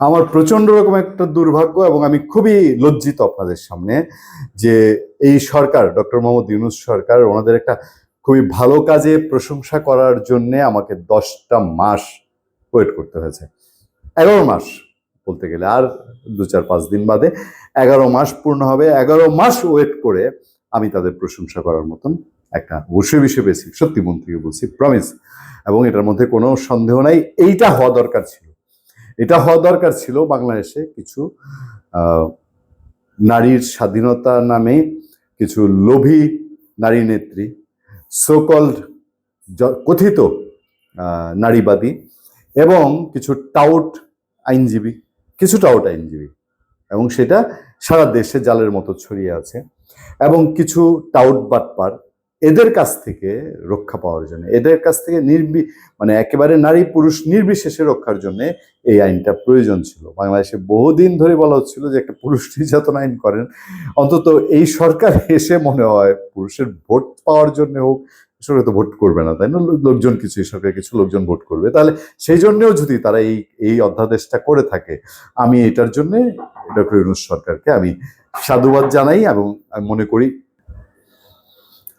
আমার প্রচণ্ড রকম একটা দুর্ভাগ্য এবং আমি খুবই লজ্জিত আপনাদের সামনে যে এই সরকার, ডক্টর মোহাম্মদ ইউনুস সরকার ওনাদের একটা খুবই ভালো কাজে প্রশংসা করার জন্য আমাকে দশটা মাস ওয়েট করতে হয়েছে। এগারো মাস বলতে গেলে আর দু চার পাঁচ দিন বাদে এগারো মাস পূর্ণ হবে। এগারো মাস ওয়েট করে আমি তাদের প্রশংসা করার মতন একটা অবশ্যই বিষয় পেয়েছি সত্যি মন বলছি প্রমিস এবং এটার মধ্যে কোনো সন্দেহ নাই, এইটা হওয়া দরকার ছিল। এটা হওয়া দরকার ছিল বাংলাদেশে কিছু নারীর স্বাধীনতা নামে কিছু লোভী নারী নেত্রী সোকল্ড কথিত নারীবাদী এবং কিছু টাউট আইনজীবী, কিছু টাউট আইনজীবী এবং সেটা সারা দেশে জালের মতো ছড়িয়ে আছে এবং কিছু টাউট বাটপার এদের কাছ থেকে রক্ষা পাওয়ার জন্য, এদের কাছ থেকে নির্বি মানে একেবারে নারী পুরুষ নির্বিশেষে রক্ষার জন্য এই আইনটা প্রয়োজন ছিল। বাংলাদেশে বহুদিন ধরে বলা হচ্ছিল যে একটা পুরুষ নির্যাতন আইন করেন। অন্তত এই সরকার এসে মনে হয় পুরুষের ভোট পাওয়ার জন্য হোক, সরকার তো ভোট করবে না, তাই না? লোকজন কিছু, এই সরকার কিছু লোকজন ভোট করবে। তাহলে সেই জন্যেও যদি তারা এই এই অধ্যাদেশটা করে থাকে, আমি এটার জন্যে ডক্টর ইউনুস সরকারকে আমি সাধুবাদ জানাই এবং আমি মনে করি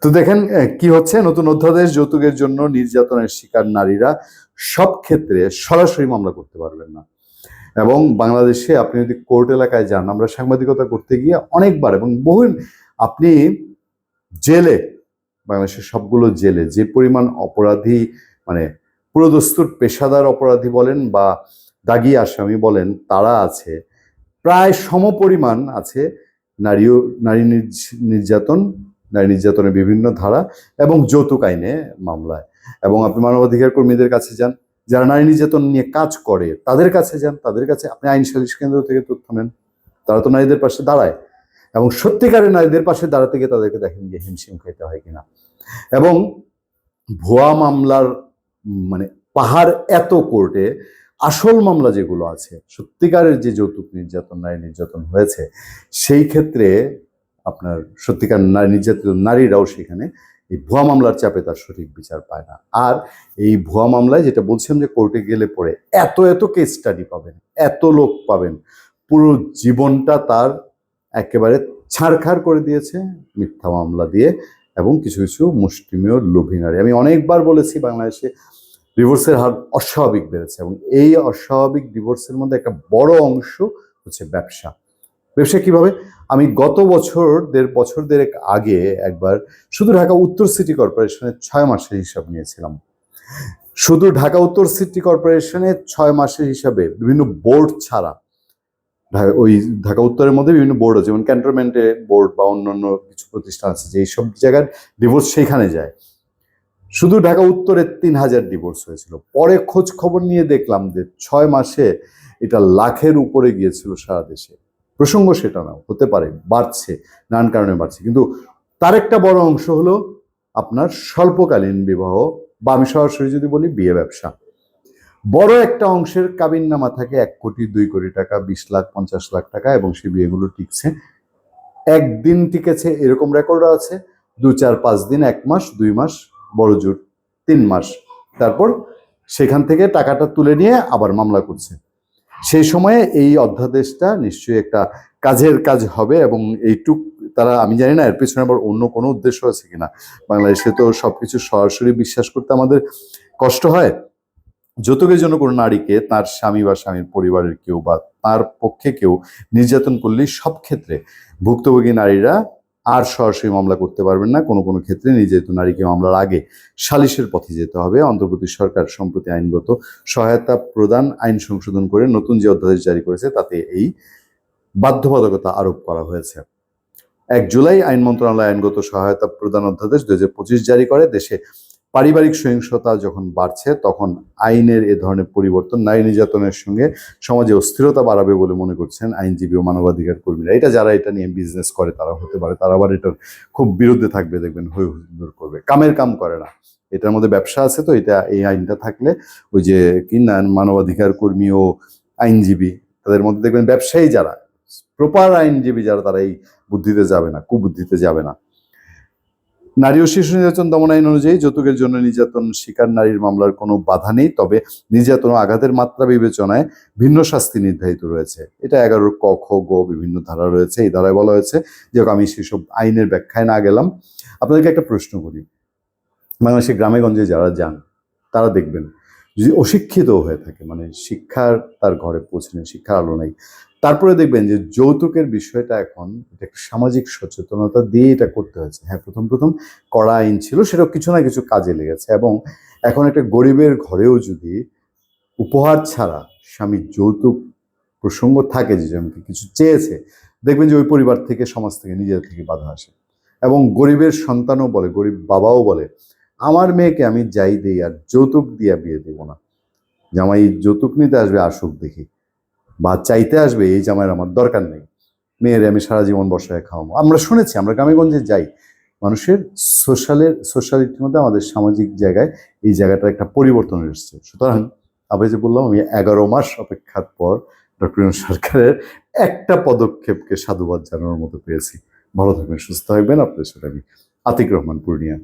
তো দেখেন কি হচ্ছে? নতুন অধ্যাদেশ যৌতুকের জন্য নির্যাতনের শিকার নারীরা সব ক্ষেত্রে সরাসরি মামলা করতে পারবেন না। এবং বাংলাদেশে আপনি যদি কোর্ট এলাকায় যান, আমরা সাংবাদিকতা করতে গিয়ে অনেকবার এবং বহু আপনি জেলে, বাংলাদেশের সবগুলো জেলে যে পরিমাণ অপরাধী মানে পুরোদস্তুর পেশাদার অপরাধী বলেন বা দাগি আসামি বলেন, তারা আছে। প্রায় সমপরিমাণ আছে নারী নারী নির্য- নির্যাতন নারী নির্যাতনের বিভিন্ন ধারা এবং যৌতুক আইনে মামলায়। এবং আপনি মানবাধিকার কর্মীদের কাছে যান, যারা নারী নির্যাতন নিয়ে কাজ করে, তাদের কাছে যান, তাদের কাছে আপনি আইন সালিশ কেন্দ্র থেকে তথ্য নেন, তারা তো নারীদের পাশে দাঁড়ায়। এবং সত্যিকারের নারীদের পাশে দাঁড়াতে গিয়ে তাদেরকে দেখেন যে হিমশিম খেতে হয় কিনা। এবং ভুয়া মামলার মানে পাহাড় এত কোর্টে, আসল মামলা যেগুলো আছে, সত্যিকারের যে যৌতুক নির্যাতন নারী নির্যাতন হয়েছে, সেই ক্ষেত্রে আপনার সত্যিকার নারী নির্যাতিত নারীরাও সেখানে এই ভুয়া মামলার চাপে তার সঠিক বিচার পায় না। আর এই ভুয়া মামলায় যেটা বলছিলাম যে কোর্টে গেলে পরে এত এত কেস স্টাডি পাবেন, এত লোক পাবেন, পুরো জীবনটা তার একেবারে ছাড়খাড় করে দিয়েছে মিথ্যা মামলা দিয়ে এবং কিছু কিছু মুষ্টিমেয় লোভী নারী। আমি অনেকবার বলেছি বাংলাদেশে ডিভোর্সের হার অস্বাভাবিক বেড়েছে এবং এই অস্বাভাবিক ডিভোর্সের মধ্যে একটা বড় অংশ হচ্ছে ব্যবসা। ব্যবসা কীভাবে? আমি গত বছর দেড় বছর দেড়েক আগে একবার শুধু ঢাকা উত্তর সিটি কর্পোরেশনের ছয় মাসের হিসাব নিয়েছিলাম। শুধু ঢাকা উত্তর সিটি কর্পোরেশনের ছয় মাসের হিসাবে বিভিন্ন বোর্ড ছাড়া ওই ঢাকা উত্তরের মধ্যে বিভিন্ন বোর্ড আছে, যেমন ক্যান্টনমেন্টে বোর্ড বা অন্যান্য কিছু প্রতিষ্ঠান আছে যে এইসব জায়গার ডিভোর্স সেইখানে যায়। শুধু ঢাকা উত্তরে তিন হাজার ডিভোর্স হয়েছিল। পরে খোঁজ খবর নিয়ে দেখলাম যে ছয় মাসে এটা লাখের উপরে গিয়েছিল সারা দেশে। প্রসঙ্গ সেটা না, হতে পারে, বাড়ছে, নানান কারণে বাড়ছে। কিন্তু তার একটা বড় অংশ হলো আপনার স্বল্পকালীন বিবাহ, বা আমি সরাসরি যদি বলি বিয়ে ব্যবসা। বড় একটা অংশের কাবিন নামা থাকে এক কোটি দুই কোটি টাকা, বিশ লাখ, পঞ্চাশ লাখ টাকা, এবং সেই বিয়েগুলো টিকছে। একদিন টিকেছে, এরকম রেকর্ডও আছে, দু চার পাঁচ দিন, এক মাস, দুই মাস, বড় জোর, তিন মাস। তারপর সেখান থেকে টাকাটা তুলে নিয়ে আবার মামলা করছে। সেই সময়ে এই অধ্যাদেশটা নিশ্চয়ই একটা কাজের কাজ হবে এবং এইটুক তারা, আমি জানি না এর পেছনে আবার অন্য কোনো উদ্দেশ্য আছে কিনা। বাংলাদেশে তো সবকিছু সরাসরি বিশ্বাস করতে আমাদের কষ্ট হয়। যৌতুকের জন্য কোনো নারীকে, তার স্বামী বা স্বামীর পরিবারের কেউ বা তার পক্ষে কেউ নির্যাতন করলেই সব ক্ষেত্রে ভুক্তভোগী নারীরা আর সরাসরি মামলা করতে পারবেন না। কোনো কোনো ক্ষেত্রে নির্যাতিত নারীকে মামলার আগে সালিশের পথে যেতে হবে, অন্তর্বর্তী সরকার সম্প্রতি আইনগত সহায়তা প্রদান, আইন সংশোধন করে নতুন যে অধ্যাদেশ জারি করেছে, তাতে এই বাধ্যবাধকতা আরোপ করা হয়েছে। এক জুলাই আইন মন্ত্রণালয় আইনগত সহায়তা প্রদান অধ্যাদেশ দুই হাজার পঁচিশ জারি করে। দেশে পারিবারিক সহিংসতা যখন বাড়ছে, তখন আইনের এ ধরনের পরিবর্তন নারী নির্যাতনের সঙ্গে সমাজে অস্থিরতা বাড়াবে বলে মনে করছেন আইনজীবী ও মানবাধিকার কর্মীরা। এটা যারা এটা নিয়ে বিজনেস করে তারা হতে পারে। তারা আবার এটার খুব বিরুদ্ধে থাকবে, দেখবেন, হই হুল্লোড় করবে। কামের কাম করে না। এটার মধ্যে ব্যবসা আছে তো, এটা, এই আইনটা থাকলে ওই যে কি না, মানবাধিকার কর্মী ও আইনজীবী, তাদের মধ্যে দেখবেন ব্যবসায়ী যারা প্রপার আইনজীবী যারা, তারা এই বুদ্ধিতে যাবে না, কুবুদ্ধিতে যাবে না। নারী ও শিশু নির্যাতন দমন আইন অনুযায়ী যৌতুকের জন্য নির্যাতন শিকার নারীর মামলার কোনো বাধা নেই, তবে নির্যাতন আঘাতের মাত্রা বিবেচনায় ভিন্ন শাস্তি নির্ধারিত রয়েছে। এটা এগারোর ক, খ, গ বিভিন্ন ধারা রয়েছে। এই ধারায় বলা হয়েছে যে আমি সেসব আইনের ব্যাখ্যায় না গেলাম। আপনাদেরকে একটা প্রশ্ন করি। বাংলাদেশের গ্রামে গঞ্জে যারা যান, তারা দেখবেন, যদি অশিক্ষিত হয়ে থাকে মানে শিক্ষার তার ঘরে পৌঁছানো শিক্ষার আলো নাই তারপরে দেখবেন যে যৌতুকের বিষয়টা এখন এটা একটা সামাজিক সচেতনতা দিয়ে এটা করতে হয়েছে। হ্যাঁ প্রথম প্রথম কড়া আইন ছিল, সেটাও কিছু না কিছু কাজে লেগেছে এবং এখন একটা গরিবের ঘরেও যদি উপহার ছাড়া স্বামীর যৌতুক প্রসঙ্গ থাকে, যে স্বামীকে কিছু চেয়েছে, দেখবেন যে ওই পরিবার থেকে, সমাজ থেকে, নিজের থেকে বাধা আসে। এবং গরিবের সন্তানও বলে, গরিব বাবাও বলে, আমার মেয়েকে আমি যাই দিই আর যৌতুক দিয়ে বিয়ে দেবো না। জামাই যৌতুক নিতে আসবে, আসুক দেখি। বা চাইতে আসবে, এই জামাইয়ের আমার দরকার নেই। মেয়ের আমি সারা জীবন বসায় খাওয়াবো। আমরা শুনেছি, আমরা গ্রামেগঞ্জে যাই, মানুষের সোশ্যালের, সোশ্যালিটির মধ্যে আমাদের সামাজিক জায়গায় এই জায়গাটার একটা পরিবর্তন এসেছে। সুতরাং আবার যে বললাম, আমি এগারো মাস অপেক্ষার পর ডক্টর সরকারের একটা পদক্ষেপকে সাধুবাদ জানানোর মতো পেয়েছি। ভালো থাকবেন, সুস্থ থাকবেন। আপনাদের সাথে আমি আতিক রহমান, পূর্ণিয়া।